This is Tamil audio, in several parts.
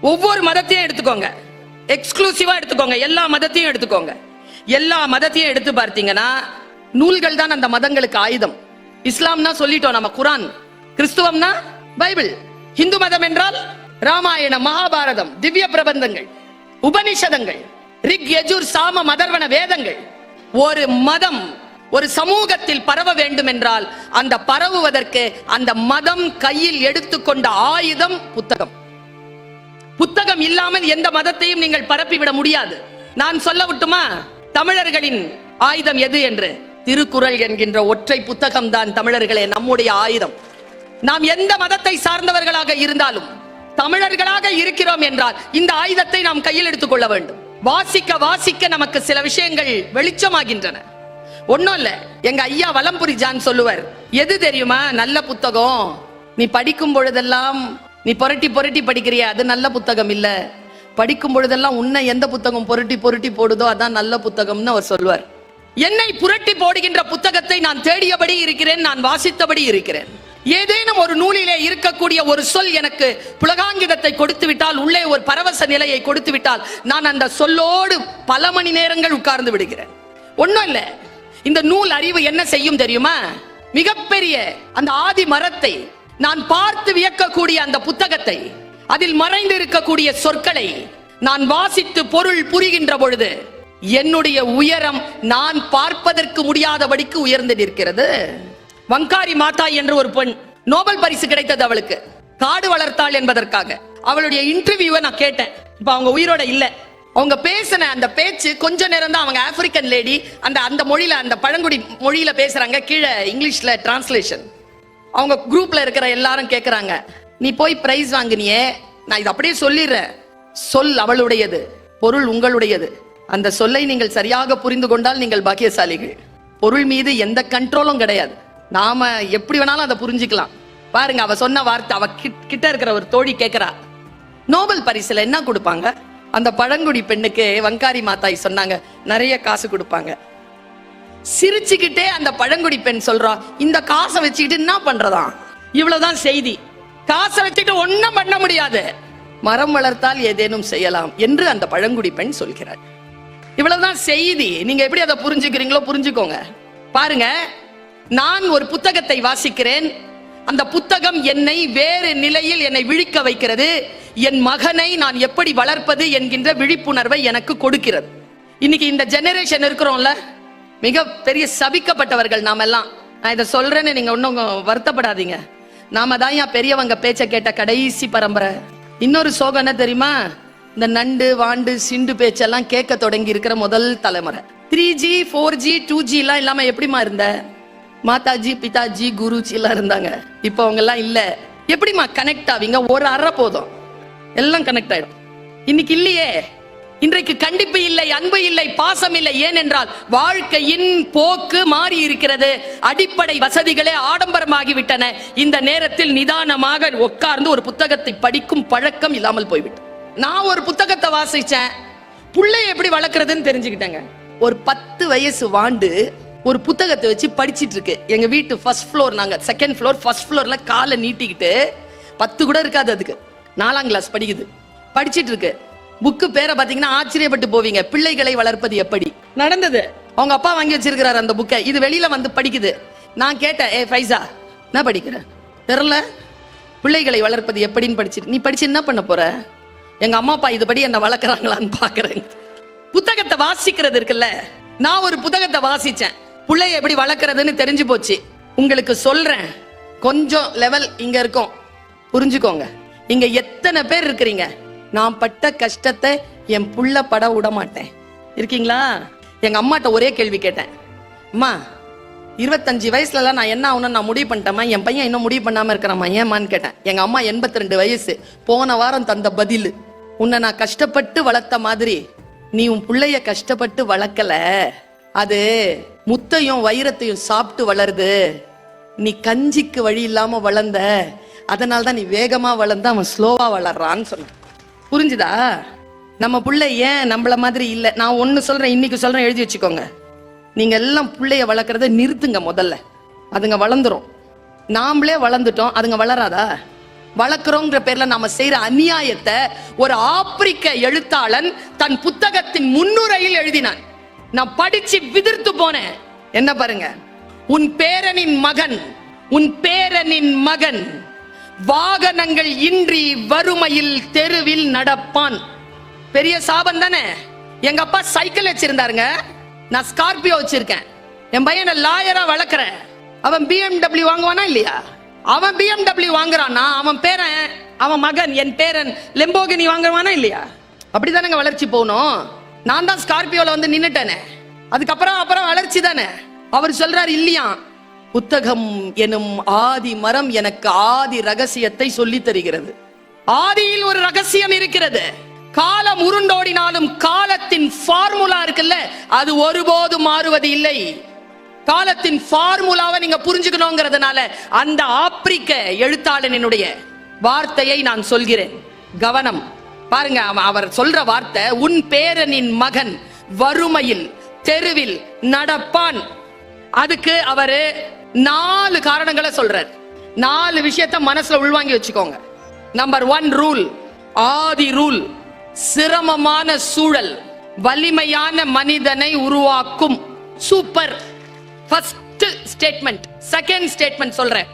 ஒவ்வொரு மதத்தையும் எடுத்துக்கோங்க. எக்ஸ்க்ளூசிவா எடுத்துக்கோங்க. எல்லா மதத்தையும் எடுத்துக்கோங்க. எல்லா மதத்தையும் எடுத்து பார்த்தீங்கன்னா நூல்கள் தான் அந்த மதங்களுக்கு ஆயுதம். இஸ்லாம்னா சொல்லிட்டோம் நம்ம குரான். கிறிஸ்துவம்னா பைபிள். இந்து மதம் என்றால் ராமாயணம் மகாபாரதம் திவ்ய பிரபந்தங்கள் உபனிஷதங்கள் ரிக் யஜூர் சாம மதர்வன வேதங்கள். ஒரு மதம் ஒரு சமூகத்தில் பரவ வேண்டும் என்றால் அந்த பரவுவதற்கு அந்த மதம் கையில் எடுத்துக்கொண்ட ஆயுதம் புத்தகம். புத்தகம் இல்லாமல் எந்த மதத்தையும் நீங்கள் பரப்பிவிட முடியாது. நான் சொல்ல விட்டுமா? தமிழர்களின் ஆயுதம் எது என்று? திருக்குறள் என்கின்ற ஒற்றை புத்தகம் தான் தமிழர்களே நம்முடைய ஆயுதம். நாம் எந்த மதத்தை சார்ந்தவர்களாக இருந்தாலும் தமிழர்களாக இருக்கிறோம் என்றால் இந்த ஆயுதத்தை நாம் கையில் எடுத்துக்கொள்ள வேண்டும். வாசிக்க வாசிக்க நமக்கு சில விஷயங்கள் வெளிச்சமாகின்றன. ஒண்ணும் இல்ல. எங்க ஐயா வலம்புரி ஜான் சொல்லுவார் எது தெரியுமா? நல்ல புத்தகம். நீ படிக்கும் பொழுதெல்லாம் நீ புரட்டி புரட்டி படிக்கிறிய? அது நல்ல புத்தகம் இல்ல. படிக்கும் பொழுதெல்லாம் உன்னை எந்த புத்தகம் புரட்டி புரட்டி போடுதோ அதான் நல்ல புத்தகம்னு அவர் சொல்லுவார். என்னை புரட்டி போடுகின்ற புத்தகத்தை நான் தேடியபடி இருக்கிறேன் நான் வாசித்தபடி இருக்கிறேன். ஏதேனும் ஒரு நூலிலே இருக்கக்கூடிய ஒரு சொல் எனக்கு புலகாங்கிதத்தை கொடுத்து விட்டால் உள்ளே ஒரு பரவச நிலையை கொடுத்து விட்டால் நான் அந்த சொல்லோடு பல மணி நேரங்கள் உட்கார்ந்து விடுகிறேன். ஒன்றும் இல்லை. இந்த நூல் அறிவு என்ன செய்யும் தெரியுமா? மிகப்பெரிய அந்த ஆதி மரத்தை நான் பார்த்து வியக்கக்கூடிய அந்த புத்தகத்தை அதில் மறைந்து இருக்கக்கூடிய சொற்களை நான் வாசித்து பொருள் புரிகின்ற பொழுது என்னுடைய உயரம் நான் பார்ப்பதற்கு முடியாதபடிக்கு உயர்ந்து நிற்கிறது. வங்காரி மாதா என்று ஒரு பெண் நோபல் பரிசு கிடைத்தது அவளுக்கு. காடு வளர்த்தாள் என்பதற்காக. அவளுடைய இன்டர்வியூவை நான் கேட்டேன். இப்ப அவங்க உயிரோட இல்ல. அவங்க பேசின அந்த பேச்சு கொஞ்ச நேரம் தான் அவங்க ஆப்பிரிக்கன் லேடி அந்த அந்த மொழியில அந்த பழங்குடி மொழியில பேசுறாங்க கீழே இங்கிலீஷ்ல டிரான்ஸ்லேஷன் அவங்க குரூப்ல இருக்கிற எல்லாரும் கேக்குறாங்க. நீ போய் பிரைஸ் வாங்கினியே நான் இது அப்படியே சொல்லிடுறேன். சொல் அவளுடையது பொருள் உங்களுடையது. அந்த சொல்லை நீங்கள் சரியாக புரிந்து கொண்டால் நீங்கள் பாக்கியசாலிகள். பொருள் மீது எந்த கண்ட்ரோலும் கிடையாது. நாம எப்படி வேணாலும் அதை புரிஞ்சுக்கலாம். பாருங்க அவ சொன்ன வார்த்தை அவ கிட்ட இருக்கிற ஒரு தோழி கேக்குறா. நோபல் பரிசுல என்ன கொடுப்பாங்க? அந்த பழங்குடி பெண்ணுக்கு வங்காரி மாதாய் சொன்னாங்க நிறைய காசு கொடுப்பாங்க. சிரிச்சுக்கிட்டே அந்த பழங்குடி பெண் சொல்றா இந்த காசை வச்சுக்கிட்டு என்ன பண்றதா? இவ்வளவுதான் செய்தி. காசை வச்சுக்கிட்டு ஒன்னும் பண்ண முடியாது. மரம் வளர்த்தால் ஏதேனும் செய்யலாம் என்று அந்த பழங்குடி பெண் சொல்கிறார் இவ்வளவுதான் செய்தி. நீங்க எப்படி அதை புரிஞ்சுக்கிறீங்களோ புரிஞ்சுக்கோங்க. பாருங்க நான் ஒரு புத்தகத்தை வாசிக்கிறேன். அந்த புத்தகம் என்னை வேறு நிலையில் என்னை விழிக்க வைக்கிறது. என் மகனை நான் எப்படி வளர்ப்பது என்கின்ற விழிப்புணர்வை எனக்கு கொடுக்கிறது. இன்னைக்கு இந்த ஜெனரேஷன் இருக்கிறோம்ல மிக பெரிய சபிக்கப்பட்டவர்கள் நாம எல்லாம் நான் இதை சொல்றேன்னு நீங்க ஒன்றும் வருத்தப்படாதீங்க. நாம தான் ஏன் பெரியவங்க பேச்ச கேட்ட கடைசி பரம்பரை. இன்னொரு சோகம் என்ன தெரியுமா? இந்த நண்டு வாண்டு சிண்டு பேச்செல்லாம் கேட்க தொடங்கி இருக்கிற முதல் தலைமுறை. Three G four G two G எல்லாம் இல்லாம எப்படிமா இருந்த? மாதாஜி பிதாஜி குருஜி எல்லாம் இருந்தாங்க. இப்போ அவங்க எல்லாம் இல்ல. எப்படிமா கனெக்ட் ஆவீங்க? ஒரு அறை போதும். எல்லாம் கனெக்ட் ஆயிடும். இன்னைக்கு இல்லையே. இன்றைக்கு கண்டிப்பு இல்லை அன்பு இல்லை பாசம் இல்லை. ஏனென்றால் வாழ்க்கையின் போக்கு மாறி இருக்கிறது. அடிப்படை வசதிகளே ஆடம்பரமாகிவிட்டன. இந்த நேரத்தில் நிதானமாக உட்கார்ந்து ஒரு புத்தகத்தை படிக்கும் பழக்கம் இல்லாமல் போய்விட்டு நான் ஒரு புத்தகத்தை வாசிச்சேன். பிள்ளைய எப்படி வளர்க்கறதுன்னு தெரிஞ்சுக்கிட்டேங்க. ஒரு பத்து வயசு வாண்டு ஒரு புத்தகத்தை வச்சு படிச்சிட்டு இருக்கு எங்க வீட்டு ஃபர்ஸ்ட் ஃப்ளோர் நாங்க செகண்ட் ஃப்ளோர் ஃபர்ஸ்ட் ஃப்ளோர்ல காலை நீட்டிக்கிட்டு பத்து கூட இருக்காது அதுக்கு. நாலாம் கிளாஸ் படிக்குது. படிச்சிட்டு இருக்கு புக்கு பேரை பாத்தீங்கன்னா ஆச்சரியப்பட்டு போவீங்க. பிள்ளைகளை வளர்ப்பது எப்படி? நடந்தது. அவங்க அப்பா வாங்கி வச்சிருக்கிறாரு அந்த புக்கை. இது வெளியில வந்து படிக்குது. நான் கேட்டேன் ஏ ஃபைசா என்ன படிக்கிற? தெரில பிள்ளைகளை வளர்ப்பது எப்படின்னு படிச்சிட்டு நீ படிச்சு என்ன பண்ண போற? எங்க அம்மா அப்பா இதுபடி என்ன வளர்க்குறாங்களான்னு பாக்குறேன். புத்தகத்தை வாசிக்கிறது இருக்குல்ல. நான் ஒரு புத்தகத்தை வாசிச்சேன். பிள்ளைய எப்படி வளர்க்கறதுன்னு தெரிஞ்சு போச்சு. உங்களுக்கு சொல்றேன். கொஞ்சம் லெவல் இங்க இருக்கும். புரிஞ்சுக்கோங்க. இங்க எத்தனை பேர் இருக்கிறீங்க? நான் பட்ட கஷ்டத்தை என் புள்ள பட விட மாட்டேன் இருக்கீங்களா? எங்க அம்மாட்ட ஒரே கேள்வி கேட்டேன். அம்மா இருபத்தஞ்சு வயசுலலாம் நான் என்ன ஆகணும்னு நான் முடிவு பண்ணிட்டேம்மா? என் பையன் இன்னும் முடிவு பண்ணாம இருக்கிறாம்மா? ஏமான்னு கேட்டேன். எங்க அம்மா எண்பத்தி ரெண்டு வயசு. போன வாரம் தந்த பதில். உன்னை நான் கஷ்டப்பட்டு வளர்த்த மாதிரி நீ உன் பிள்ளைய கஷ்டப்பட்டு வளர்க்கல. அது முத்தையும் வைரத்தையும் சாப்பிட்டு வளருது. நீ கஞ்சிக்கு வழி இல்லாம வளர்ந்த. அதனால தான் நீ வேகமா வளர்ந்த அவன் ஸ்லோவா வளர்றான்னு சொன்னான். புரிஞ்சுதா? நம்ம பிள்ளை ஏன் நம்மள மாதிரி இல்ல? நான் ஒன்று சொல்றேன் இன்னைக்கு சொல்றேன் எழுதி வச்சுக்கோங்க. நீங்க எல்லாம் பிள்ளைய வளர்க்கறத நிறுத்துங்க முதல்ல. அதுங்க வளர்ந்துரும். நாமளே வளர்ந்துட்டோம் அதுங்க வளராதா? வளர்க்குறோங்கிற பேர்ல நாம செய்யற அநியாயத்தை ஒரு ஆப்பிரிக்க எழுத்தாளன் தன் புத்தகத்தின் முன்னுரையில் எழுதினான். நான் படிச்சு விதிர்த்து போனேன். என்ன பாருங்க? உன் பேரனின் மகன் உன் பேரனின் மகன். வாகனங்கள் இன்றி வறுமையில் தெருவில் நடப்பான். பெரிய சாபம் தானே? எங்க அப்பா சைக்கிள் வச்சிருந்தாருங்க. நான் ஸ்கார்பியோ வச்சிருக்கேன். என் பையனை லாயரா வளர்க்குறேன் அவன் பிஎம்டபிள்யூ வாங்குவானா இல்லையா? அவன் பிஎம்டபிள்யூ வாங்குறான்னா அவன் பேரன் அவன் மகன் என் பேரன் லெம்போகினி வாங்குவானா இல்லையா? அப்படிதானங்க வளர்ச்சி போகணும். நான் தான் ஸ்கார்பியோல வந்து நின்னுட்டேனே. அதுக்கப்புறம் அப்புறம் வளர்ச்சி தானே? அவர் சொல்றாரு இல்லையா புத்தகம் எனும் ஆதி மரம் எனக்கு ஆதி ரகசியத்தை சொல்லி தருகிறது. ஆதியில் ஒரு ரகசியம் இருக்கிறது. காலம் உருண்டோடினாலும் காலத்தின் ஃபார்முலா இருக்குல்ல அது ஒருபோதும் மாறுவது இல்லை. காலத்தின் ஃபார்முலாவை நீங்க புரிஞ்சுக்கணுங்கிறதுனால அந்த ஆப்பிரிக்க எழுத்தாளனினுடைய வார்த்தையை நான் சொல்கிறேன். கவனம். பாருங்க அவர் சொல்ற வார்த்தை உன் பேரனின் மகன் வறுமையில் தெருவில் நடப்பான். அதுக்கு அவரு நாலு காரணங்களை சொல்றார். நாலு விஷயத்த மனசுல உள்வாங்கி வச்சுக்கோங்க. நம்பர் ஒன் ரூல் ஆதி ரூல் சிரமமான சூழல் வலிமையான மனிதனை உருவாக்கும். Super first statement second statement சொல்றேன்.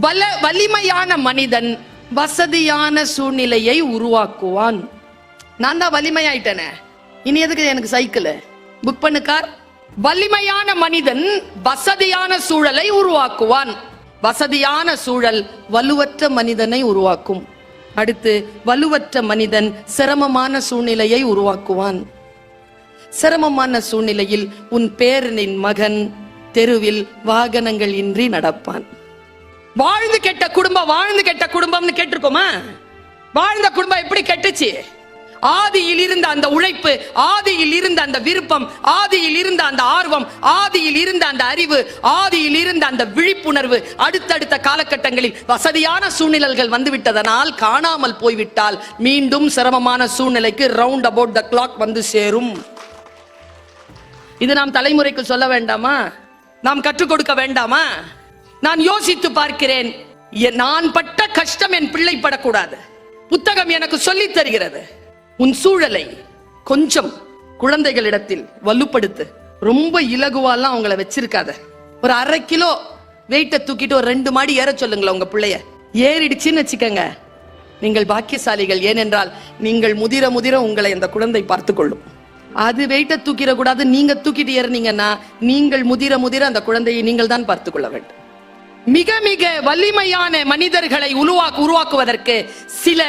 வல வலிமையான மனிதன் வசதியான சூழ்நிலையை உருவாக்குவான். நான் தான் வலிமையாயிட்டேனே. இனி எதுக்கு எனக்கு சைக்கிள் புக் பண்ணு கார் வலிமையான மனிதன் வசதியான சூழலை உருவாக்குவான். வசதியான சூழல் வலுவற்ற மனிதனை உருவாக்கும். அடுத்து வலுவற்ற மனிதன் சிரமமான சூழ்நிலையை உருவாக்குவான். சிரமமான சூழ்நிலையில் உன் பேரனின் மகன் தெருவில் வாகனங்கள் இன்றி நடப்பான். வாழ்ந்து கெட்ட குடும்பம் வாழ்ந்து கெட்ட குடும்பம்னு கேட்டிருக்கோமா? வாழ்ந்த குடும்பம் எப்படி கெட்டுச்சு? ஆதியில் இருந்த அந்த உழைப்பு ஆதியில் இருந்த அந்த விருப்பம் ஆதியில் இருந்த அந்த ஆர்வம் ஆதியில் இருந்த அந்த அறிவு ஆதியில் இருந்த அந்த விழிப்புணர்வு அடுத்தடுத்த காலகட்டங்களில் வசதியான சூழ்நிலைகள் வந்துவிட்டதனால் காணாமல் போய்விட்டால் மீண்டும் சிரமமான சூழ்நிலைக்கு ரவுண்ட் அபவுட் த கிளாக் வந்து சேரும். இது நாம் தலைமுறைக்கு சொல்ல வேண்டாமா? நாம் கற்றுக் கொடுக்க வேண்டாமா? நான் யோசித்து பார்க்கிறேன். நான் பட்ட கஷ்டம் என் பிள்ளை படக்கூடாது. புத்தகம் எனக்கு சொல்லித் தருகிறது. உன் சூழலை கொஞ்சம் குழந்தைகளிடத்தில் வலுப்படுத்து. ரொம்ப இலகுவாலாம் அவங்கள வச்சிருக்காத. ஒரு அரை கிலோ வெயிட்டை தூக்கிட்டு ஒரு ரெண்டு மாடி ஏற சொல்லுங்களேன் உங்க பிள்ளைய. ஏறிடுச்சுன்னு வச்சுக்கோங்க. நீங்கள் பாக்கியசாலிகள். ஏனென்றால் நீங்கள் முதிர முதிர உங்களை அந்த குழந்தை பார்த்து கொள்ளும் அது வெயிட்டை தூக்கிட கூடாது. நீங்க தூக்கிட்டு ஏறினீங்கன்னா நீங்கள் முதிர முதிர அந்த குழந்தையை நீங்கள் தான் பார்த்து கொள்ள வேண்டும். மிக மிக வலிமையான மனிதர்களை உருவாக்கு உருவாக்குவதற்கு சில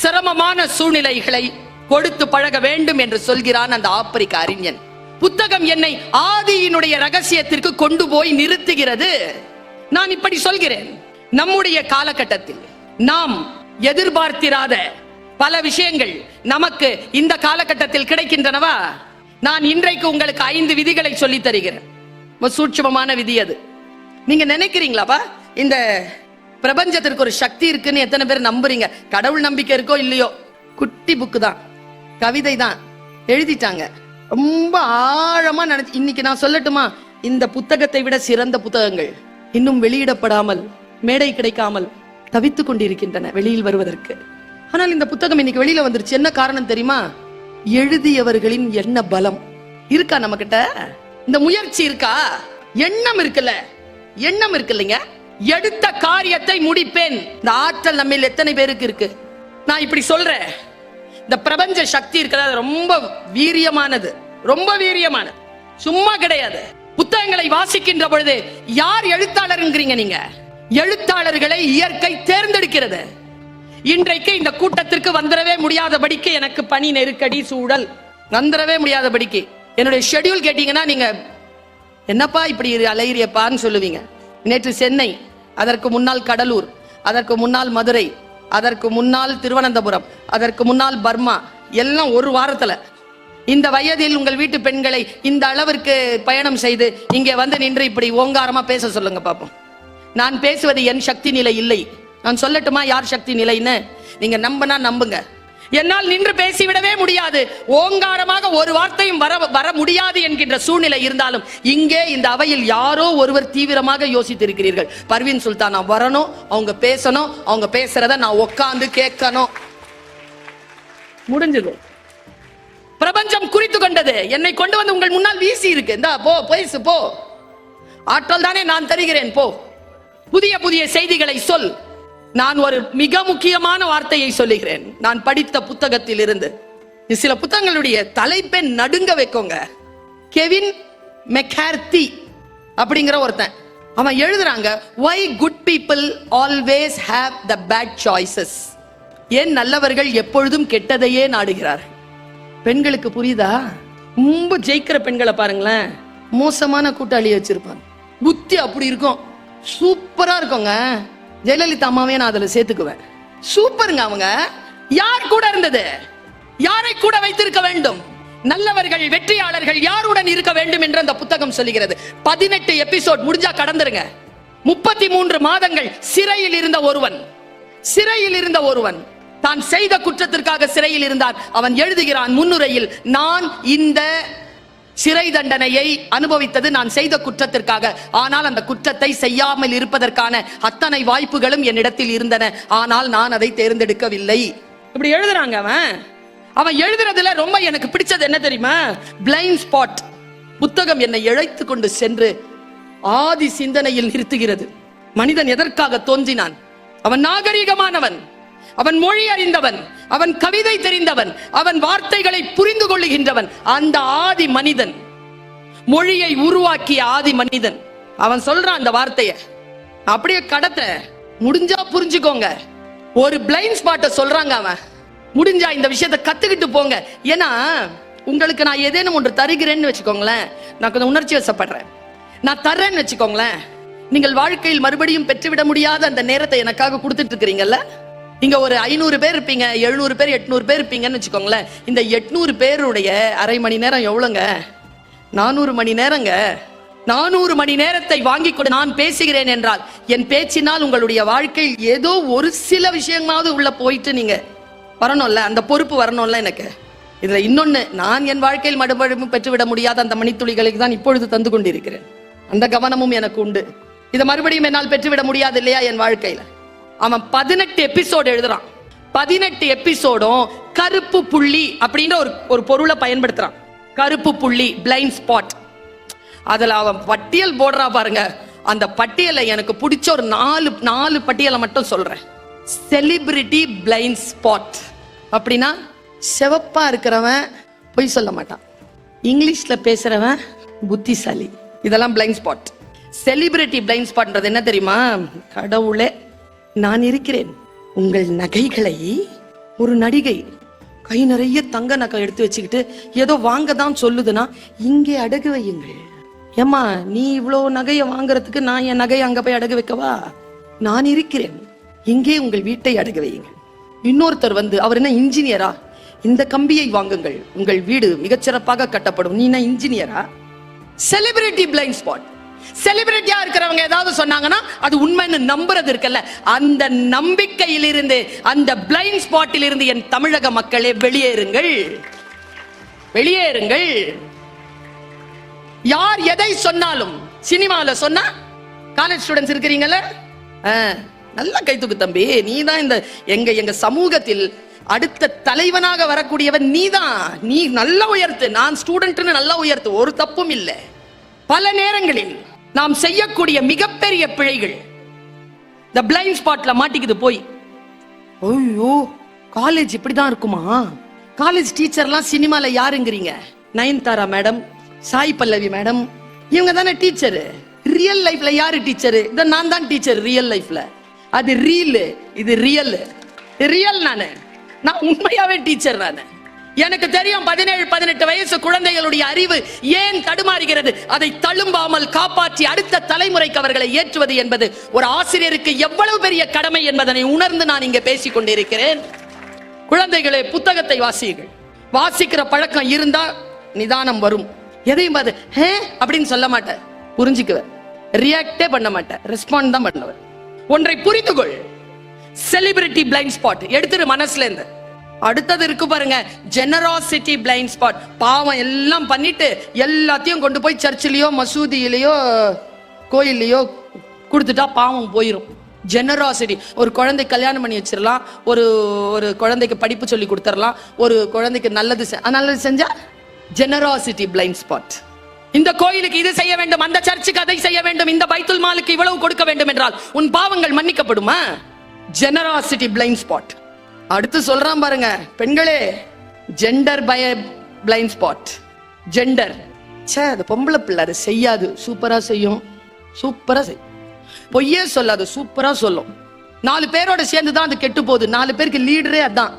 சிரமமான சூழ்நிலைகளை கொடுத்து பழக வேண்டும் என்று சொல்கிறான் அந்த ஆப்பிரிக்க அறிஞன். புத்தகம் என்னை ஆதியினுடைய ரகசியத்திற்கு கொண்டு போய் நிறுத்துகிறது. நான் இப்படி சொல்கிறேன். நம்முடைய காலகட்டத்தில் நாம் எதிர்பார்த்திராத பல விஷயங்கள் நமக்கு இந்த காலகட்டத்தில் கிடைக்கின்றனவா? நான் இன்றைக்கு உங்களுக்கு ஐந்து விதிகளை சொல்லித் தருகிறேன். சூட்சமமான விதி அது. நீங்க நினைக்கிறீங்களாப்பா? இந்த பிரபஞ்சத்திற்கு ஒரு சக்தி இருக்குன்னு எத்தனை பேர் நம்புறீங்க? கடவுள் நம்பிக்கை இருக்கோ இல்லையோ? குட்டி புக்கு தான். கவிதை தான். எழுதிட்டாங்க. ரொம்ப ஆழமா நினைச்சு இன்னைக்கு நான் சொல்லட்டுமா? இந்த புத்தகத்தை விட சிறந்த புத்தகங்கள் இன்னும் வெளியிடப்படாமல் மேடை கிடைக்காமல் தவித்துக் கொண்டிருக்கின்றன வெளியில் வருவதற்கு. ஆனால் இந்த புத்தகம் இன்னைக்கு வெளியில வந்துருச்சு. என்ன காரணம் தெரியுமா? எழுதியவர்களின் என்ன பலம். இருக்கா நம்ம கிட்ட இந்த முயற்சி இருக்கா? எண்ணம் இருக்குல்ல? எண்ணம் இருக்கு இல்லைங்க எடுத்த காரியத்தை முடிப்பேன். இந்த ஆற்றல் நம்மில் எத்தனை பேருக்கு இருக்கு? நான் இப்படி சொல்றேன். இந்த பிரபஞ்ச சக்தி இருக்கிறது அது ரொம்ப வீரியமானது. ரொம்ப வீரியமானது. சும்மா கிடையாது. புத்தகங்களை வாசிக்கின்ற பொழுது யார் எழுத்தாளருங்கிறீங்க நீங்க? எழுத்தாளர்களை இயற்கை தேர்ந்தெடுக்கிறது. இன்றைக்கு இந்த கூட்டத்திற்கு வந்துடவே முடியாதபடிக்கு எனக்கு பணி நெருக்கடி சூழல். வந்துடவே முடியாதபடிக்கு. என்னுடைய ஷெட்யூல் கேட்டீங்கன்னா நீங்க என்னப்பா இப்படி அலையிறியப்பான்னு சொல்லுவீங்க? நேற்று சென்னை அதற்கு முன்னால் கடலூர் அதற்கு முன்னால் மதுரை அதற்கு முன்னால் திருவனந்தபுரம் அதற்கு முன்னால் பர்மா எல்லாம் ஒரு வாரத்துல. இந்த வயதில் உங்கள் வீட்டு பெண்களை இந்த அளவிற்கு பயணம் செய்து இங்கே வந்து நின்று இப்படி ஓங்காரமா பேச சொல்லுங்க பாப்போம். நான் பேசுவது என் சக்தி நிலை இல்லை. நான் சொல்லட்டுமா யார் சக்தி நிலைன்னு? நீங்க நம்பினா நம்புங்க. என்னால் நின்று பேசிவிடவே முடியாது. ஓங்காரமாக ஒரு வார்த்தையும் வர வர முடியாது என்கின்ற சூழ்நிலை இருந்தாலும் இங்கே இந்த அவையில் யாரோ ஒருவர் தீவிரமாக யோசித்திருக்கிறீர்கள். பர்வீன் சுல்தான் நான் வரணும் அவங்க பேசணும் அவங்க பேசுறத நான் உட்காந்து கேட்கணும். முடிஞ்சது. பிரபஞ்சம் குறித்து கொண்டது. என்னை கொண்டு வந்து உங்கள் முன்னால் வீசி இருக்கு. இந்தா போ பேசு போ. ஆற்றல் தானே நான் தருகிறேன் போ. புதிய புதிய செய்திகளை சொல். நான் ஒரு மிக முக்கியமான வார்த்தையை சொல்லுகிறேன். நான் படித்த புத்தகத்தில் இருந்து சில புத்தகங்களுடைய தலைப்பை நடுங்க வைக்கோங்க. கெவின் மெக்கார்த்தி அப்படிங்கிற ஒருத்தன். அவன் எழுதுறாங்க why good people always have the bad choices ஏன் நல்லவர்கள் எப்பொழுதும் கெட்டதையே நாடுகிறார்கள்? பெண்களுக்கு புரியுதா? ரொம்ப ஜெயிக்கிற பெண்களை பாருங்களேன். மோசமான கூட்டாளி வச்சிருப்பாங்க. புத்தி அப்படி இருக்கும். சூப்பரா இருக்குங்க. ஜெயலலிதா அம்மாவே நான் அதுல சேர்த்துக்குவேன். சூப்பருங்க அவங்க. யார் கூட இருந்தது? யாரை கூட வைத்திருக்க வேண்டும்? நல்லவர்கள் வெற்றியாளர்கள் யாருடன் இருக்க வேண்டும் என்று அந்த புத்தகம் சொல்லுகிறது. பதினெட்டு எபிசோட் முடிஞ்சா கடந்துருங்க. முப்பத்தி மூன்று மாதங்கள் சிறையில் இருந்த ஒருவன். சிறையில் இருந்த ஒருவன். தான் செய்த குற்றத்திற்காக சிறையில் இருந்தார் அவன் எழுதுகிறான் முன்னுரையில் நான் இந்த சிறை தண்டனையை அனுபவித்தது நான் செய்த குற்றத்திற்காக. ஆனால் அந்த குற்றத்தை செய்யாமல் இருப்பதற்கான அத்தனை வாய்ப்புகளும் என்னிடத்தில் இருந்தன. ஆனால் நான் அதை தேர்ந்தெடுக்கவில்லை. இப்படி எழுதுறாங்க அவன். அவன் எழுதுறதுல ரொம்ப எனக்கு பிடிச்சது என்ன தெரியுமா? பிளைண்ட் ஸ்பாட் புத்தகம் என்னை இழைத்து கொண்டு சென்று ஆதி சிந்தனையில் நிறுத்துகிறது. மனிதன் எதற்காக தோன்றினான்? அவன் நாகரிகமானவன். அவன் மொழி அறிந்தவன் அவன் கவிதை தெரிந்தவன் அவன் வார்த்தைகளை புரிந்து கொள்ளுகின்றவன் அந்த ஆதி மனிதன். மொழியை உருவாக்கிய ஆதி மனிதன். அவன் சொல்றான் அந்த வார்த்தைய. அப்படியே கடத்த முடிஞ்சா புரிஞ்சுக்கோங்க. ஒரு பிளைண்ட் ஸ்பாட்டை சொல்றாங்க அவன். முடிஞ்சா இந்த விஷயத்தை கத்துக்கிட்டு போங்க. ஏன்னா உங்களுக்கு நான் ஏதேனும் ஒன்று தருகிறேன்னு வச்சுக்கோங்களேன். நான் கொஞ்சம் உணர்ச்சி வசப்படுறேன். நான் தர்றேன்னு வச்சுக்கோங்களேன். நீங்கள் வாழ்க்கையில் மறுபடியும் பெற்றுவிட முடியாத அந்த நேரத்தை எனக்காக கொடுத்துட்டு இருக்கிறீங்கல்ல? இங்க ஒரு ஐநூறு பேர் இருப்பீங்க எழுநூறு பேர் எட்நூறு பேர் இருப்பீங்கன்னு வச்சுக்கோங்களேன். இந்த எட்நூறு பேருடைய அரை மணி நேரம் எவ்வளோங்க? நானூறு மணி நேரங்க. நானூறு மணி நேரத்தை வாங்கி கொடு நான் பேசுகிறேன் என்றால் என் பேச்சினால் உங்களுடைய வாழ்க்கையில் ஏதோ ஒரு சில விஷயமாவது உள்ள போயிட்டு நீங்க வரணும்ல அந்த பொறுப்பு வரணும்ல எனக்கு. இதுல இன்னொன்னு நான் என் வாழ்க்கையில் மறுபடியும் பெற்றுவிட முடியாத அந்த மணித்துளிகளுக்கு தான் இப்பொழுது தந்து கொண்டிருக்கிறேன். அந்த கவனமும் எனக்கு உண்டு. இதை மறுபடியும் என்னால் பெற்றுவிட முடியாது இல்லையா என் வாழ்க்கையில? அவன் பதினெட்டு எபிசோடு எழுதுறான். பதினெட்டு எபிசோடும் கருப்பு புள்ளி அப்படின்ற ஒரு ஒரு பொருளை பயன்படுத்துறான். கருப்பு புள்ளி பிளைண்ட் ஸ்பாட் அதில் அவன் பட்டியல் போடுறா பாருங்க. அந்த பட்டியலை எனக்கு பிடிச்ச ஒரு நாலு நாலு பட்டியலை மட்டும் சொல்றேன். செலிபிரிட்டி பிளைண்ட் ஸ்பாட் அப்படின்னா செவப்பா இருக்கிறவன் பொய் சொல்ல மாட்டான். இங்கிலீஷ்ல பேசுறவன் புத்திசாலி. இதெல்லாம் பிளைண்ட் ஸ்பாட் செலிபிரிட்டி பிளைண்ட் ஸ்பாட்ன்றது என்ன தெரியுமா? கடவுளே. நான் இருக்கிறேன். உங்கள் நகைகளை ஒரு நடிகை கை நிறைய தங்க நகை எடுத்து வச்சுக்கிட்டு ஏதோ வாங்க தான் சொல்லுதுன்னா இங்கே அடகு வையுங்கள். ஏம்மா நீ இவ்வளோ நகையை வாங்குறதுக்கு நான் என் நகையை அங்க போய் அடகு வைக்கவா? நான் இருக்கிறேன். இங்கே உங்கள் வீட்டை அடகு வையுங்கள். இன்னொருத்தர் வந்து அவர் என்ன இன்ஜினியரா? இந்த கம்பியை வாங்குங்கள். உங்கள் வீடு மிகச்சிறப்பாக கட்டப்படும். நீ என்ன இன்ஜினியரா? செலிபிரிட்டி பிளைண்ட் ஸ்பாட் செலிபிரிட்டியா இருக்கிறவங்க ஏதாவது சொன்னாங்கன்னா அது உண்மைன்னு நம்புறது இருக்குல்ல. அந்த நம்பிக்கையிலிருந்து அந்த பிளைண்ட் ஸ்பாட்டில் இருந்து என் தமிழக மக்களே வெளியேறுங்கள். வெளியேறுங்கள். யார் எதை சொன்னாலும் சினிமால சொன்னா காலேஜ் ஸ்டூடெண்ட்ஸ் இருக்கிறீங்கல்ல? ஆ, நல்லா கைத்துக்கு தம்பி. நீ தான் இந்த எங்க எங்க சமூகத்தில் அடுத்த தலைவனாக வரக்கூடியவன் நீதான். நீ நல்லா உயர்த்து. நான் ஸ்டூடெண்ட்னு நல்லா உயர்த்து. ஒரு தப்பும் இல்லை. பல நேரங்களில் நாம் செய்யக்கூடிய மிகப்பெரிய பிழைகள். இந்த பிளைண்ட் ஸ்பாட்ல மாட்டிக்குது போய். ஐயோ காலேஜ் இப்படிதான் இருக்குமா? காலேஜ் டீச்சர்லாம் சினிமால யாருங்கிறீங்க? நயன்தாரா மேடம் சாய் பல்லவி மேடம் இவங்க தானே டீச்சர் ரியல் லைஃப்ல யாரு டீச்சர் இத நான் தான் டீச்சர் ரியல் லைஃப்ல அது ரீல் இது ரியல் ரியல் நானு. நான் உண்மையாவே டீச்சர் நானு. எனக்கு தெரியும் பதினேழு பதினெட்டு வயசு குழந்தைகளுடைய அறிவு ஏன் தடுமாறுகிறது? அதை தழும்பாமல் காப்பாற்றி அடுத்த தலைமுறைக்கு அவர்களை ஏற்றுவது என்பது ஒரு ஆசிரியருக்கு எவ்வளவு பெரிய கடமை என்பதனை உணர்ந்து நான் இங்கே பேசிக் கொண்டிருக்கிறேன். குழந்தைகளே புத்தகத்தை வாசியுங்கள். வாசிக்கிற பழக்கம் இருந்தா நிதானம் வரும். எதையும் பார்த்து ஹே? அப்படின்னு சொல்ல மாட்டேன் புரிஞ்சுக்குவேன் ரியாக்டே பண்ண மாட்டேன் ரெஸ்பாண்ட் தான் பண்ணுவேன் ஒன்றை புரிந்து கொள் செலிபிரிட்டி பிளைண்ட் ஸ்பாட் எடுத்துரு மனசுல இருந்து. அடுத்தது இருக்கு பாருங்க ஜெனராசிட்டி பிளைண்ட் ஸ்பாட் பாவம் எல்லாம் பண்ணிட்டு எல்லாத்தையும் கொண்டு போய் சர்ச்சிலேயோ மசூதியிலேயோ கோயில்லையோ கொடுத்துட்டா பாவம் போயிடும் ஜெனராசிட்டி ஒரு குழந்தை கல்யாணம் பண்ணி வச்சிடலாம் ஒரு ஒரு குழந்தைக்கு படிப்பு சொல்லி கொடுத்துடலாம் ஒரு குழந்தைக்கு நல்லது செ- நல்லது செஞ்சா ஜெனராசிட்டி பிளைண்ட் ஸ்பாட் இந்த கோயிலுக்கு இது செய்ய வேண்டும் அந்த சர்ச்சுக்கு அதை செய்ய வேண்டும் இந்த பைத்துல் மாலுக்கு இவ்வளவு கொடுக்க வேண்டும் என்றால் உன் பாவங்கள் மன்னிக்கப்படுமா? ஜெனராசிட்டி பிளைண்ட் ஸ்பாட் அடுத்து சொல்றான் பாருங்க பெண்களே ஜெண்டர் பய பிளைண்ட் ஸ்பாட் ஜெண்டர் ச்சே அது பொம்பளை பிள்ளை அது செய்யாது. சூப்பரா செய்யும். சூப்பரா செய்யும் பொய்யே சொல்லாது சூப்பரா சொல்லும். நாலு பேரோட சேர்ந்து தான் அது கெட்டு போகுது. நாலு பேருக்கு லீடரே அதான்.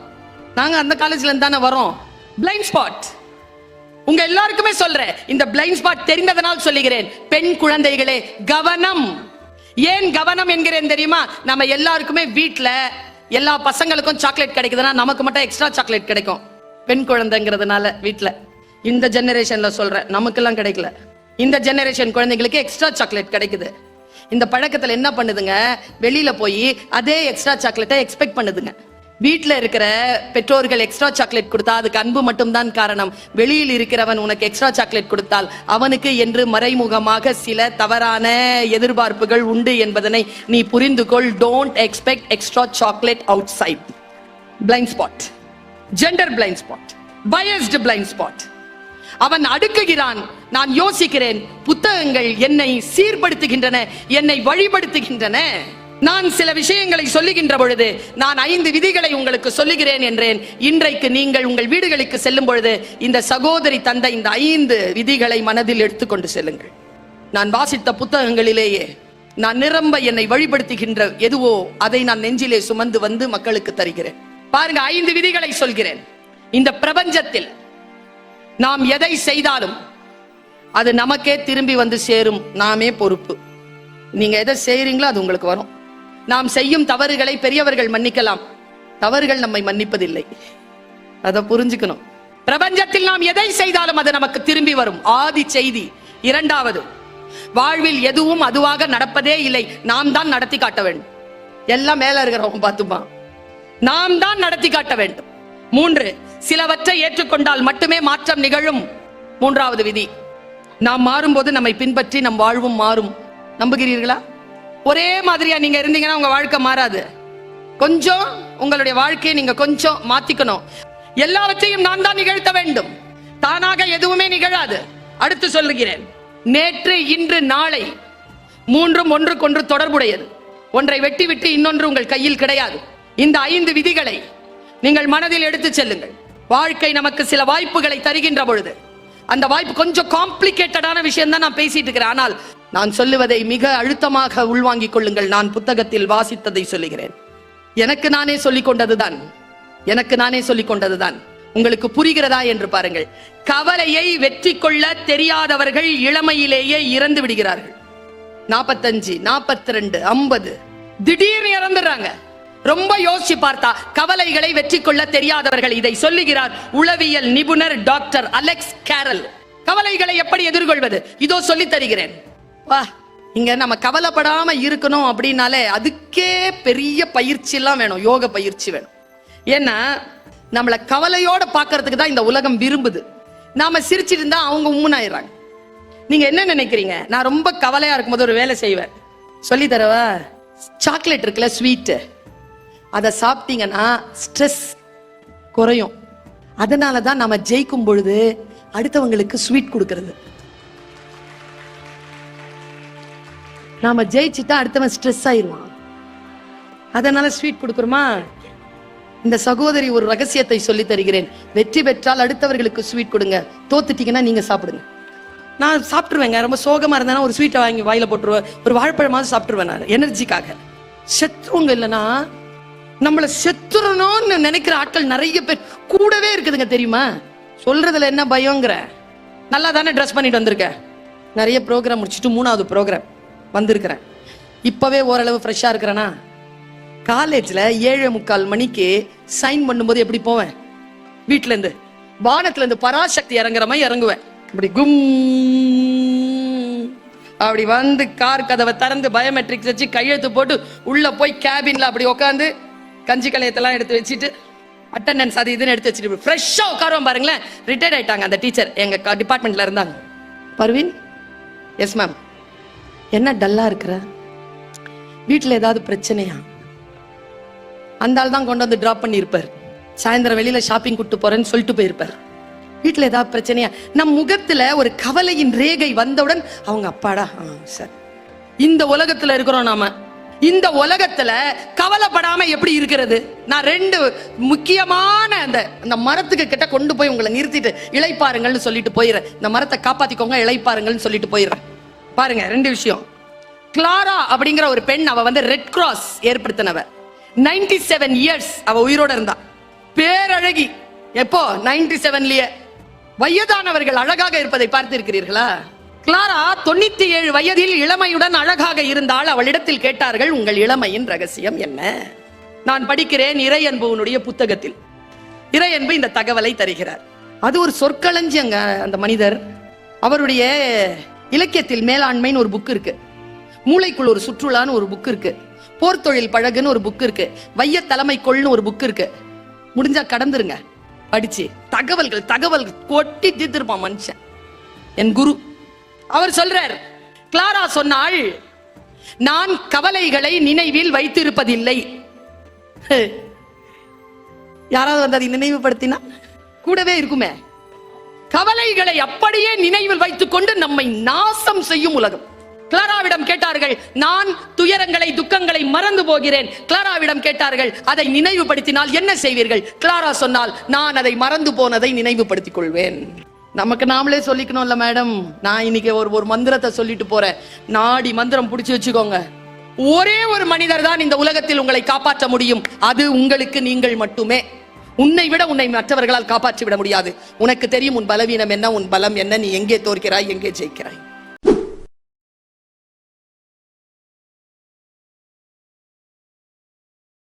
நாங்க அந்த காலேஜ்ல இருந்து தானே வரோம். பிளைண்ட் ஸ்பாட் உங்க எல்லாருக்குமே சொல்றேன் இந்த பிளைண்ட் ஸ்பாட் தெரிந்ததனால் சொல்லுகிறேன். பெண் குழந்தைகளே கவனம். ஏன் கவனம் என்கிறேன் தெரியுமா? நம்ம எல்லாருக்குமே வீட்டுல எல்லா பசங்களுக்கும் சாக்லேட் கிடைக்குதுன்னா நமக்கு மட்டும் எக்ஸ்ட்ரா சாக்லேட் கிடைக்கும். பெண் குழந்தைங்கிறதுனால வீட்டில் இந்த ஜெனரேஷன்ல சொல்றேன் நமக்கெல்லாம் கிடைக்கல. இந்த ஜெனரேஷன் குழந்தைங்களுக்கு எக்ஸ்ட்ரா சாக்லேட் கிடைக்குது. இந்த பழக்கத்தில் என்ன பண்ணுதுங்க? வெளியில போய் அதே எக்ஸ்ட்ரா சாக்லேட்டை எக்ஸ்பெக்ட் பண்ணுதுங்க. வீட்டில் இருக்கிற பெற்றோர்கள் எக்ஸ்ட்ரா சாக்லேட் கொடுத்தா அதுக்கு அன்பு மட்டும்தான் காரணம். வெளியில் இருக்கிறவன் உனக்கு எக்ஸ்ட்ரா சாக்லேட் கொடுத்தால் அவனுக்கு என்று மறைமுகமாக சில தவறான எதிர்பார்ப்புகள் உண்டு என்பதனை நீ புரிந்து கொள். Don't expect extra chocolate outside blind spot gender blind spot biased blind spot அவன் அடுக்குகிறான் நான் யோசிக்கிறேன் புத்தகங்கள் என்னை சீர்படுத்துகின்றன என்னை வழிபடுத்துகின்றன. நான் சில விஷயங்களை சொல்லுகின்ற பொழுது நான் ஐந்து விதிகளை உங்களுக்கு சொல்லுகிறேன் என்றேன். இன்றைக்கு நீங்கள் உங்கள் வீடுகளுக்கு செல்லும் பொழுது இந்த சகோதரி தந்த இந்த ஐந்து விதிகளை மனதில் எடுத்துக்கொண்டு செல்லுங்கள். நான் வாசித்த புத்தகங்களிலேயே நான் நிரம்ப என்னை வழிபடுத்துகின்ற எதுவோ அதை நான் நெஞ்சிலே சுமந்து வந்து மக்களுக்கு தருகிறேன். பாருங்க ஐந்து விதிகளை சொல்கிறேன். இந்த பிரபஞ்சத்தில் நாம் எதை செய்தாலும் அது நமக்கே திரும்பி வந்து சேரும். நாமே பொறுப்பு. நீங்க எதை செய்யறீங்களோ அது உங்களுக்கு வரும். நாம் செய்யும் தவறுகளை பெரியவர்கள் மன்னிக்கலாம். தவறுகள் நம்மை மன்னிப்பதில்லை. அதை புரிஞ்சுக்கணும். பிரபஞ்சத்தில் நாம் எதை செய்தாலும் அது நமக்கு திரும்பி வரும். ஆதி செய்தி. இரண்டாவது வாழ்வில் எதுவும் அதுவாக நடப்பதே இல்லை. நாம் தான் நடத்தி காட்ட வேண்டும். எல்லாம் மேல இருக்கிறவங்க பார்த்துமா நாம் தான் நடத்தி காட்ட வேண்டும். மூன்று சிலவற்றை ஏற்றுக்கொண்டால் மட்டுமே மாற்றம் நிகழும். மூன்றாவது விதி நாம் மாறும்போது நம்மை பின்பற்றி நம் வாழ்வும் மாறும். நம்புகிறீர்களா? ஒரே மாதிரியா நீங்க இருந்தீங்கன்னா உங்க வாழ்க்கை மாறாது. கொஞ்சம் உங்களுடைய வாழ்க்கையை நீங்க கொஞ்சம் மாத்திக்கணும். எல்லாவற்றையும் நான் தான் நிகழ்த்த வேண்டும். தானாக எதுவுமே நிகழாது. அடுத்து சொல்லுகிறேன். நேற்று இன்று நாளை மூன்றும் ஒன்றுக்கொன்று தொடர்புடையது. ஒன்றை வெட்டி விட்டு இன்னொன்று உங்கள் கையில் கிடையாது. இந்த ஐந்து விதிகளை நீங்கள் மனதில் எடுத்து செல்லுங்கள். வாழ்க்கை நமக்கு சில வாய்ப்புகளை தருகின்ற பொழுது. அந்த வாய்ப்பு கொஞ்சம் காம்ப்ளிகேட்டடான விஷயம் தான் நான் பேசிட்டு இருக்கிறேன். ஆனால் நான் சொல்லுவதை மிக அழுத்தமாக உள்வாங்கிக் கொள்ளுங்கள். நான் புத்தகத்தில் வாசித்ததை சொல்லுகிறேன். எனக்கு நானே சொல்லிக் கொண்டதுதான் எனக்கு நானே சொல்லிக் கொண்டதுதான் உங்களுக்கு புரிகிறதா என்று பாருங்கள். கவலையை வெற்றி கொள்ள தெரியாதவர்கள் இளமையிலேயே இறந்து விடுகிறார்கள். நாற்பத்தஞ்சு நாற்பத்தி ரெண்டு ஐம்பது. திடீர்னு இறந்துடுறாங்க. ரொம்ப யோசிச்சு பார்த்தா கவலைகளை வெற்றி கொள்ள தெரியாதவர்கள் இதை சொல்லுகிறார் உளவியல் நிபுணர் டாக்டர் அலெக்ஸ் கேரல். கவலைகளை எப்படி எதிர்கொள்வது? இதோ சொல்லி தருகிறேன். பா இங்க நம்ம கவலைப்படாம இருக்கணும் அப்படின்னாலே அதுக்கே பெரிய பயிற்சி எல்லாம் வேணும் யோக பயிற்சி வேணும். ஏன்னா நம்மள கவலையோட பாக்குறதுக்கு தான் இந்த உலகம் விரும்புது. நாம சிரிச்சிட்டு இருந்தா அவங்க உம்முனாயிடுறாங்க. நீங்க என்ன நினைக்கிறீங்க? நான் ரொம்ப கவலையா இருக்கும்போது ஒரு வேலை செய்வேன். சொல்லி தரவா? சாக்லேட் இருக்குல்ல ஸ்வீட்டு அதை சாப்பிட்டீங்கன்னா ஸ்ட்ரெஸ் குறையும். அதனால தான் நம்ம ஜெயிக்கும் பொழுது அடுத்தவங்களுக்கு ஸ்வீட் கொடுக்கறது. நாம ஜெயிச்சுட்டா அடுத்தவன் ஸ்ட்ரெஸ் ஆயிடுவான் அதனால ஸ்வீட் கொடுக்குறோமா? இந்த சகோதரி ஒரு ரகசியத்தை சொல்லி தருகிறேன். வெற்றி பெற்றால் அடுத்தவர்களுக்கு ஸ்வீட் கொடுங்க. தோத்துட்டீங்கன்னா நீங்க சாப்பிடுங்க. நான் சாப்பிட்ருவேங்க ரொம்ப சோகமா இருந்தேன்னா ஒரு ஸ்வீட்டை வாங்கி வாயில போட்டுருவேன். ஒரு வாழைப்பழமாவது சாப்பிட்டுருவேன் நான் எனர்ஜிக்காக செத்துவங்க இல்லைன்னா நம்மளை செத்துறணும்னு நினைக்கிற ஆட்கள் நிறைய பேர் கூடவே இருக்குதுங்க தெரியுமா? சொல்றதுல என்ன பயங்கிற? நல்லா தானே ட்ரெஸ் பண்ணிட்டு வந்திருக்கேன் நிறைய ப்ரோக்ராம் முடிச்சுட்டு மூணாவது ப்ரோக்ராம் வந்திருக்கிறேன். இப்பவே ஓரளவு ஃப்ரெஷ்ஷாக இருக்கிறேனா? காலேஜில் ஏழு முக்கால் மணிக்கு சைன் பண்ணும்போது எப்படி போவேன்? வீட்டிலேருந்து வானத்துலேருந்து பராசக்தி இறங்குற மாதிரி இறங்குவேன். இப்படி கும் அப்படி வந்து கார் கதவை திறந்து பயோமெட்ரிக்ஸ் வச்சு கையெழுத்து போட்டு உள்ளே போய் கேபினில் அப்படி உட்காந்து கஞ்சி கலையத்தெல்லாம் எடுத்து வச்சுட்டு அட்டெண்டன்ஸ் அது இதுன்னு எடுத்து வச்சுட்டு ஃப்ரெஷ்ஷாக உட்காருவோம் பாருங்களேன். ரிட்டையர்ட் ஆயிட்டாங்க அந்த டீச்சர் எங்கள் டிபார்ட்மெண்ட்டில் இருந்தாங்க. பர்வீன்? எஸ் மேம் என்ன டல்லா இருக்கிற? வீட்டில் ஏதாவது பிரச்சனையா? அந்த ஆள் தான் கொண்டு வந்து டிராப் பண்ணியிருப்பார். சாயந்தரம் வெளியில ஷாப்பிங் கூட்டு போறேன்னு சொல்லிட்டு போயிருப்பார். வீட்டில் ஏதாவது பிரச்சனையா? நம் முகத்துல ஒரு கவலையின் ரேகை வந்தவுடன் அவங்க அப்பாடா? ஆ, சார். இந்த உலகத்துல இருக்கிறோம் நாம. இந்த உலகத்துல கவலைப்படாம எப்படி இருக்கிறது? நான் ரெண்டு முக்கியமான அந்த அந்த மரத்துக்கு கிட்ட கொண்டு போய் உங்களை நிறுத்திட்டு இளைப்பாருங்கள்னு சொல்லிட்டு போயிடுறேன். இந்த மரத்தை காப்பாத்திக்கோங்க இளைப்பாருங்கள்னு சொல்லிட்டு போயிடுறேன். பாருங்க ரெண்டு விஷயம். கிளாரா அப்படிங்கிற ஒரு பெண் அவ வந்து ரெட் கிராஸ் ஏற்படுத்தினவ. 97 செவன் இயர்ஸ் அவ உயிரோட இருந்தா. பேரழகி. எப்போ? 97 செவன்லயே. வயதானவர்கள் அழகாக இருப்பதை பார்த்திருக்கிறீர்களா? கிளாரா தொண்ணூத்தி ஏழு வயதில் இளமையுடன் அழகாக இருந்தால் அவளிடத்தில் கேட்டார்கள் உங்கள் இளமையின் ரகசியம் என்ன? நான் படிக்கிறேன் இறையன்புவனுடைய புத்தகத்தில். இறையன்பு இந்த தகவலை தருகிறார். அது ஒரு சொற்களஞ்சியங்க அந்த மனிதர். அவருடைய இலக்கியத்தில் மேலாண்மைன்னு ஒரு புக் இருக்கு. மூளைக்குள் ஒரு சுற்றுலான்னு ஒரு புக் இருக்கு. போர்த்தொழில் பழகுன்னு ஒரு புக் இருக்கு. வைய தலைமை கொள்னு ஒரு புக் இருக்கு. முடிஞ்சா கடந்துருங்க. படிச்சு. தகவல்கள் தகவல் கொட்டி தீர்த்திருப்பான் மனுஷன். என் குரு. அவர் சொல்றார் கிளாரா சொன்னாள் நான் கவலைகளை நினைவில் வைத்திருப்பதில்லை. யாராவது வந்து அதை நினைவுபடுத்தினா கூடவே இருக்குமே. கவலைகளை அப்படியே நினைவில் வைத்துக் கொண்டு நம்மை நாசம் செய்யும் உலகம். கிளாராவிடம் கேட்டார்கள் நான் துயரங்களை துக்கங்களை மறந்து போகிறேன். கிளாராவிடம் கேட்டார்கள் அதை நினைவுபடுத்தினால் என்ன செய்வீர்கள்? கிளாரா சொன்னால் நான் அதை மறந்து போனதை நினைவுபடுத்திக் கொள்வேன். நமக்கு நாமளே சொல்லிக்கணும்ல மேடம். நான் இன்னைக்கு ஒரு ஒரு மந்திரத்தை சொல்லிட்டு போறேன். நாடி மந்திரம் பிடிச்சி வச்சுக்கோங்க. ஒரே ஒரு மனிதர் தான் இந்த உலகத்தில் உங்களை காப்பாற்ற முடியும். அது உங்களுக்கு நீங்கள் மட்டுமே. உன்னை விட உன்னை மற்றவர்களால் காப்பாற்றி விட முடியாது. உனக்கு தெரியும் உன் பலவீனம் என்ன உன் பலம் என்ன நீ எங்கே தோற்கிறாய் எங்கே ஜெயிக்கிறாய்.